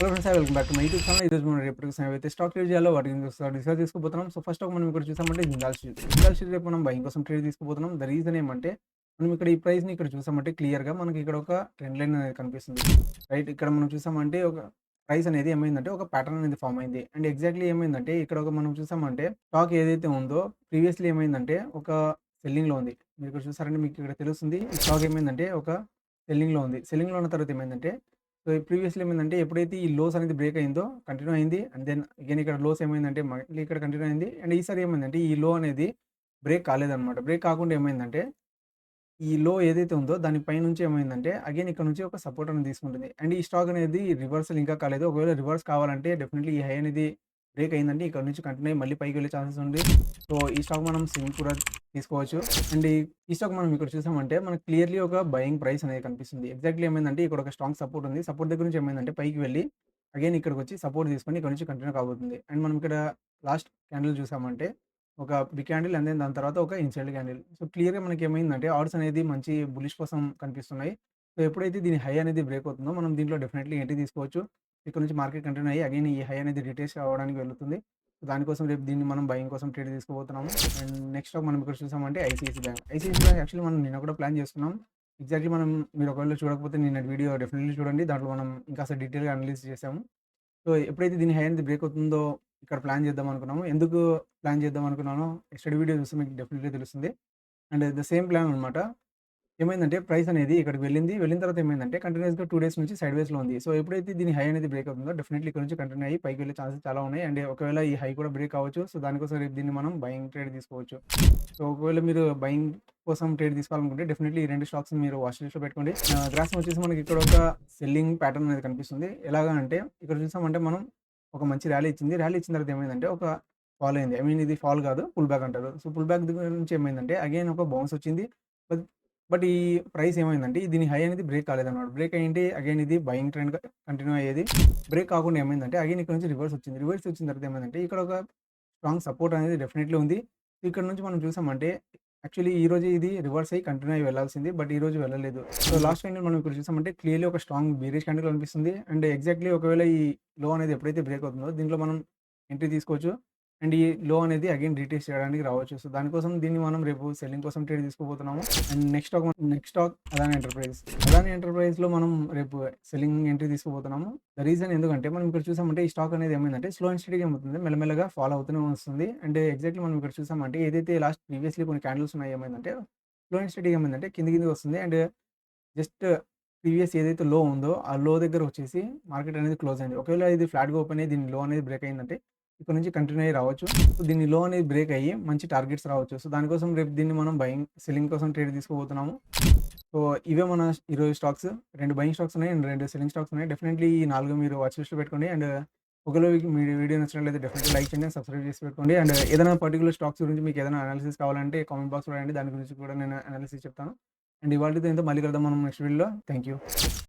Hello friends welcome back to my YouTube channel ఈరోజు మనం రేపు అయితే స్టాక్ ట్రేడ్ చేయాలో వాటి డిస్కస్ తీసుకుపోతున్నాం సో ఫస్ట్ ఆఫ్ మనం ఇక్కడ చూసామంటే జిందాల్ షీట్. జిందాల్ షీట్ రేపు మనం బయింగ్ కోసం ట్రేడ్ తీసుకుపోతున్నాం. ద రీజన్ ఏమంటే మనం ఇక్కడ ఈ ప్రైస్ని ఇక్కడ చూసామంటే క్లియర్గా మనకి ఇక్కడ ఒక ట్రెండ్ లైన్ అనేది కనిపిస్తుంది. రైట్ ఇక్కడ మనం చూసామంటే ఒక ప్రైస్ అనేది ఏమైందంటే ఒక ప్యాటర్న్ అనేది ఫామ్ అయింది. అండ్ ఎగ్జాక్ట్లీ ఏమైందంటే ఇక్కడ ఒక మనం చూసామంటే స్టాక్ ఏదైతే ఉందో ప్రీవియస్లీ ఏమైందంటే ఒక సెల్లింగ్లో ఉంది. మీరు ఇక్కడ చూసారంటే మీకు ఇక్కడ తెలుస్తుంది ఈ స్టాక్ ఏమైందంటే ఒక సెల్లింగ్లో ఉంది. సెల్లింగ్లో ఉన్న తర్వాత ఏమైందంటే సో ప్రీవియస్లీ ఏమైందంటే ఎప్పుడైతే ఈ లోస్ అనేది బ్రేక్ అయిందో కంటిన్యూ అయింది. అండ్ దెన్ అగైన్ ఇక్కడ లోస్ ఏమైందంటే మళ్ళీ ఇక్కడ కంటిన్యూ అయింది. అండ్ ఈసారి ఏమైందంటే ఈ లో అనేది బ్రేక్ కాలేదన్నమాట. బ్రేక్ కాకుండా ఏమైందంటే ఈ లో ఏదైతే ఉందో దాని పై నుంచి ఏమైందంటే అగైన్ ఇక్కడ నుంచి ఒక సపోర్ట్ అనేది తీసుకుంటుంది. అండ్ ఈ స్టాక్ అనేది రివర్సల్ ఇంకా కాలేదు. ఒకవేళ రివర్స్ కావాలంటే డెఫినెట్లీ ఈ హై అనేది బ్రేక్ అయిందంటే ఇక్కడ నుంచి కంటిన్యూ అయ్యి మళ్ళీ పైకి వెళ్ళే ఛాన్సెస్ ఉంది. సో ఈ స్టాక్ మనం సింగ్ కూడా తీసుకోవచ్చు. అండ్ ఈ- స్టాక్ మనం ఇక్కడ చూసామంటే మనకి క్లియర్లీ ఒక బయింగ్ ప్రైస్ అనేది కనిపిస్తుంది. ఎగ్జాక్ట్లీ ఏమైందంటే ఇక్కడ ఒక స్ట్రాంగ్ సపోర్ట్ ఉంది. సపోర్ట్ దగ్గర నుంచి ఏమైందంటే పైకి వెళ్ళి అగైన్ ఇక్కడికి వచ్చి సపోర్ట్ తీసుకొని ఇక్కడ నుంచి కంటిన్యూ కాబోతుంది. అండ్ మనం ఇక్కడ లాస్ట్ క్యాండిల్ చూసామంటే ఒక బిగ్ క్యాండిల్ అండ్ దాని తర్వాత ఒక ఇన్సైడ్ క్యాండిల్. సో క్లియర్గా మనకి ఏమైందంటే ఆర్డర్స్ అనేది మంచి బులిష్ కోసం కనిపిస్తున్నాయి. సో ఎప్పుడైతే దీని హై అనేది బ్రేక్ అవుతుందో మనం దీంట్లో డెఫినెట్లీ ఎంట్రీ తీసుకోవచ్చు. ఇక్కడ నుంచి మార్కెట్ కంటిన్యూ అయ్యి అగైన్ ఈ హై అనేది రిటేస్ అవ్వడానికి వెళ్తుంది. దానికోసం రేపు దీన్ని మనం బయింగ్ కోసం ట్రేడ్ తీసుకుపోతున్నాము. అండ్ నెక్స్ట్ మనం ఇక్కడ చూసామంటే ICICI bank ICICI bank actually మనం నిన్న కూడా ప్లాన్ చేస్తున్నాం. ఎగ్జాక్ట్లీ మనం మీరు ఒకవేళ చూడకపోతే నిన్న వీడియో డెఫినెట్లీ చూడండి. దాంట్లో మనం ఇంకా డీటెయిల్గా అనలైజ్ చేసాము. సో ఎప్పుడైతే దీని హై అనేది బ్రేక్ అవుతుందో ఇక్కడ ప్లాన్ చేద్దాం అనుకున్నాము. ఎందుకు ప్లాన్ చేద్దాం అనుకున్నానో స్టడీ వీడియో చూస్తే మీకు డెఫినెట్లీ తెలుస్తుంది. అండ్ ద సేమ్ ప్లాన్ అనమాట ఏమైందంటే ప్రైస్ అనేది ఇక్కడికి వెళ్ళింది. వెళ్ళిన తర్వాత ఏమైందంటే కంటిన్యూస్గా టూ డేస్ నుంచి సైడ్ వేస్లో ఉంది. సో ఎప్పుడైతే దీని హై అనేది బ్రేక్ అవుతుందో డెఫినెట్లీ ఇక్కడ నుంచి కంటిన్యూ అయ్యి పైకి వెళ్ళే ఛాన్సెస్ చాలా ఉన్నాయి. అండ్ ఒకవేళ ఈ హై కూడా బ్రేక్ అవ్వచ్చు సో దానికోసం రేపు దీన్ని మనం బయింగ్ ట్రేడ్ తీసుకోవచ్చు. సో ఒకవేళ మీరు బయింగ్ కోసం ట్రేడ్ తీసుకోవాలనుకుంటే డెఫినెట్లీ ఈ రెండు స్టాక్స్ మీరు వాచ్ లిస్ట్లో పెట్టుకోండి. గ్రాస్ వచ్చేసి మనకి ఇక్కడ ఒక సెల్లింగ్ ప్యాటర్న్ అనేది కనిపిస్తుంది. ఎలాగా అంటే ఇక్కడ చూసామంటే మనం ఒక మంచి ర్యాలీ ఇచ్చింది. ర్యాలీ ఇచ్చిన తర్వాత ఏమైందంటే ఒక ఫాల్ అయింది. ఐ మీన్ ఇది ఫాల్ కాదు పుల్ బ్యాక్ అంటారు. సో పుల్ బ్యాక్ దగ్గర నుంచి ఏమైందంటే అగైన్ ఒక బౌన్స్ వచ్చింది. బట్ బట్ ఈ ప్రైస్ ఏమైందంటే దీని హై అనేది బ్రేక్ కాలేదన్నమాట. బ్రేక్ అయ్యింది అగైన్ ఇది బయింగ్ ట్రెండ్ కంటిన్యూ అయ్యేది. బ్రేక్ కాకుండా ఏమైందంటే అగైన్ ఇక్కడ నుంచి రివర్స్ వచ్చింది. రివర్స్ వచ్చిన తర్వాత ఏమైందంటే ఇక్కడ ఒక స్ట్రాంగ్ సపోర్ట్ అనేది డెఫినెట్లీ ఉంది. ఇక్కడ నుంచి మనం చూసామంటే యాక్చువల్లీ ఈ రోజు ఇది రివర్స్ అయ్యి కంటిన్యూ అయ్యి వెళ్ళాల్సింది. బట్ ఈ రోజు వెళ్ళలేదు. సో లాస్ట్ క్యాండిల్ మనం ఇక్కడ చూసామంటే క్లియర్లీ ఒక స్ట్రాంగ్ బీరేజ్ క్యాండిల్ కనిపిస్తుంది. అండ్ ఎగ్జాక్ట్లీ ఒకవేళ ఈ లో అనేది ఎప్పుడైతే బ్రేక్ అవుతుందో దీంట్లో మనం ఎంట్రీ తీసుకోవచ్చు. అండ్ ఈ లో అనేది అగైన్ రీటేస్ చేయడానికి రావచ్చు. సో దానికోసం దీన్ని మనం రేపు సెల్లింగ్ కోసం trade తీసుకోబోతున్నాము and next stock next stock Adani enterprise Adani ఎంటర్ప్రైజ్లో మనం రేపు సెల్లింగ్ ఎంట్రీ తీసుకోబోతున్నాము ద రీజన్ ఎందుకంటే మనం ఇక్కడ చూసామంటే ఈ స్టాక్ అనేది ఏమైందంటే స్లో అండ్ స్టడీ ఏమవుతుంది మెల్లమెల్లగా ఫాలో అవుతూనే వస్తుంది. అండ్ ఎగ్జాక్ట్లీ మనం ఇక్కడ చూసామంటే ఏదైతే లాస్ట్ ప్రీవియస్లీ కొన్ని క్యాండిల్స్ ఉన్నాయి ఏమైందంటే స్లో అండ్ స్టడీ ఏమైందంటే కింది కింది వస్తుంది. అండ్ జస్ట్ ప్రీవియస్ ఏదైతే లో ఉందో ఆ లో దగ్గర వచ్చేసి మార్కెట్ అనేది క్లోజ్ అయింది. ఒకవేళ ఇది ఫ్లాట్గా ఓపెన్ అయ్యి దీని లో అనేది బ్రేక్ అయిందంటే ఇక్కడ నుంచి కంటిన్యూ అయ్యి రావచ్చు. సో దీని లో అనేది బ్రేక్ అయ్యి మంచి టార్గెట్స్ రావచ్చు. సో దానికోసం రేపు దీన్ని మనం బయింగ్ సెల్లింగ్ కోసం ట్రేడ్ తీసుకోబోతున్నాము. సో ఇవే మన ఈరోజు స్టాక్స్ రెండు బయింగ్ స్టాక్స్ ఉన్నాయి అండ్ రెండు సెల్లింగ్ స్టాక్స్ ఉన్నాయి. డెఫినెట్లీ ఈ నాలుగు మీరు వాచ్ లిస్ట్లో పెట్టుకోండి. అండ్ ఒకవేళ మీ వీడియో నచ్చినట్లయితే డెఫినెట్లీ లైక్ చేయండి సబ్స్క్రైబ్ చేసి పెట్టుకోండి. అండ్ ఏదైనా పర్టికులర్ స్టాక్స్ గురించి మీకు ఏదైనా అనాలిసిస్ కావాలంటే కామెంట్ బాక్స్ రాయండి. దాని గురించి కూడా నేను అనాలిసిస్ చెప్తాను. అండ్ ఇవాళ ఏంటో మళ్ళీ కలుద్దాం మనం నెక్స్ట్ వీడియోలో థ్యాంక్ యూ